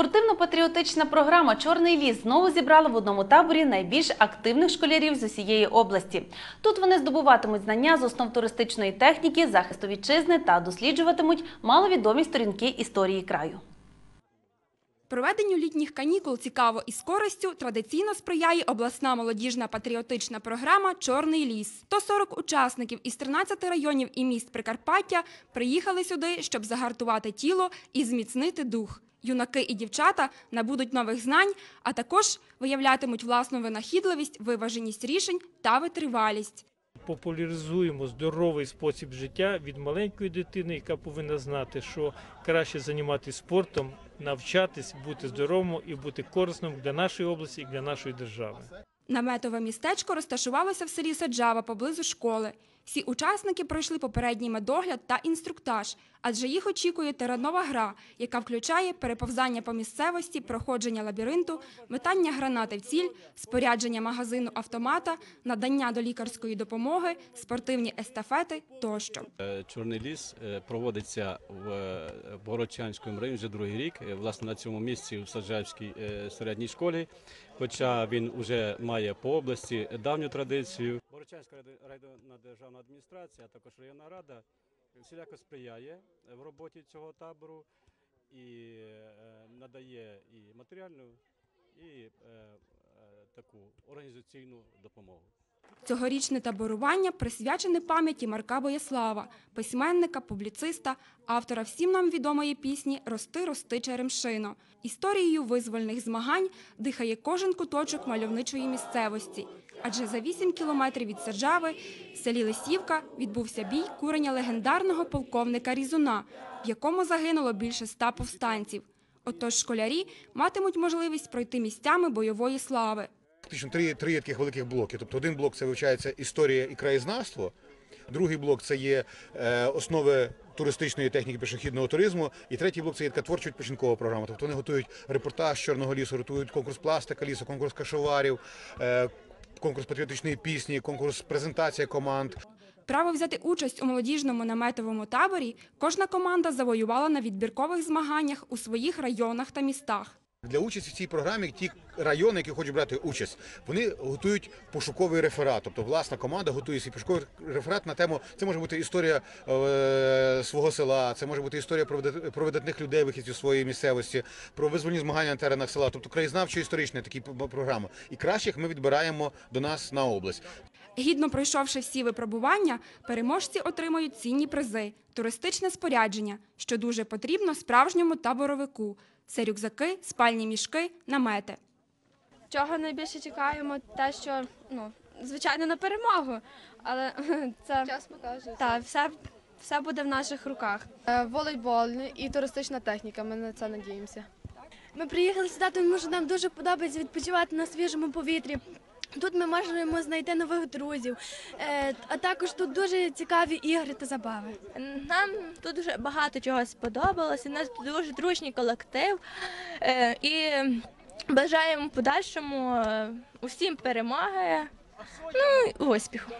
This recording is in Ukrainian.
Спортивно-патріотична програма Чорний ліс знову зібрала в одному таборі найбільш активних школярів з усієї області. Тут вони здобуватимуть знання з основ туристичної техніки, захисту вітчизни та досліджуватимуть маловідомі сторінки історії краю. Проведенню літніх канікул цікаво і з користю традиційно сприяє обласна молодіжна патріотична програма Чорний ліс. 140 учасників із 13 районів і міст Прикарпаття приїхали сюди, щоб загартувати тіло і зміцнити дух. Юнаки і дівчата набудуть нових знань, а також виявлятимуть власну винахідливість, виваженість рішень та витривалість. популяризуємо здоровий спосіб життя від маленької дитини, яка повинна знати, що краще займатися спортом, навчатись, бути здоровим і бути корисним для нашої області і для нашої держави. Наметове містечко розташувалося в селі Саджава поблизу школи. Всі учасники пройшли попередній медогляд та інструктаж, адже їх очікує теренова гра, яка включає переповзання по місцевості, проходження лабіринту, метання гранати в ціль, спорядження магазину автомата, надання до лікарської допомоги, спортивні естафети тощо. Е, Чорний ліс е, проводиться в е, Богородчанському районі вже другий рік. Е, Власне на цьому місці в Саджавській е, середній школі. Хоча він вже має по області давню традицію. Богородчанська район- районна державна адміністрація, а також районна рада всіляко сприяє е, в роботі цього табору і е, надає і матеріальну, і е, таку організаційну допомогу. Цьогорічне таборування присвячене пам'яті Марка Бояслава, письменника, публіциста, автора всім нам відомої пісні Рости, рости черемшино. Історією визвольних змагань дихає кожен куточок мальовничої місцевості. Адже за 8 кілометрів від Саджави в селі Лисівка відбувся бій курення легендарного полковника Різуна, в якому загинуло більше ста повстанців. Отож школярі матимуть можливість пройти місцями бойової слави. Фактично три, три таких великих блоки. Тобто один блок це вивчається історія і краєзнавство, другий блок це є е, основи туристичної техніки пішохідного туризму, і третій блок це є така творчо відпочинкова програма. Тобто вони готують репортаж Чорного лісу, готують конкурс пластика лісу, конкурс кашоварів, е, конкурс патріотичної пісні, конкурс презентація команд. Право взяти участь у молодіжному наметовому таборі кожна команда завоювала на відбіркових змаганнях у своїх районах та містах. Для участі в цій програмі ті райони, які хочуть брати участь, вони готують пошуковий реферат. Тобто власна команда готує свій пошуковий реферат на тему. Це може бути історія е, свого села, це може бути історія про видатних людей вихідців своєї місцевості, про визвольні змагання на теренах села, тобто краєзнавчо-історичні такі програми. І кращих ми відбираємо до нас на область. Гідно пройшовши всі випробування, переможці отримають цінні призи, туристичне спорядження, що дуже потрібно справжньому таборовику. Це рюкзаки, спальні мішки, намети. Чого найбільше чекаємо, те, що ну звичайно на перемогу, але це Час покаже. та все, все буде в наших руках. Е, Волейбол і туристична техніка. Ми на це надіємося. Ми приїхали сюди, тому що нам дуже подобається відпочивати на свіжому повітрі. Тут ми можемо знайти нових друзів, Е, а також тут дуже цікаві ігри та забави. Нам тут дуже багато чого сподобалося. У нас тут дуже дружній колектив. Е, І бажаємо подальшому е, усім перемоги. Ну і успіху.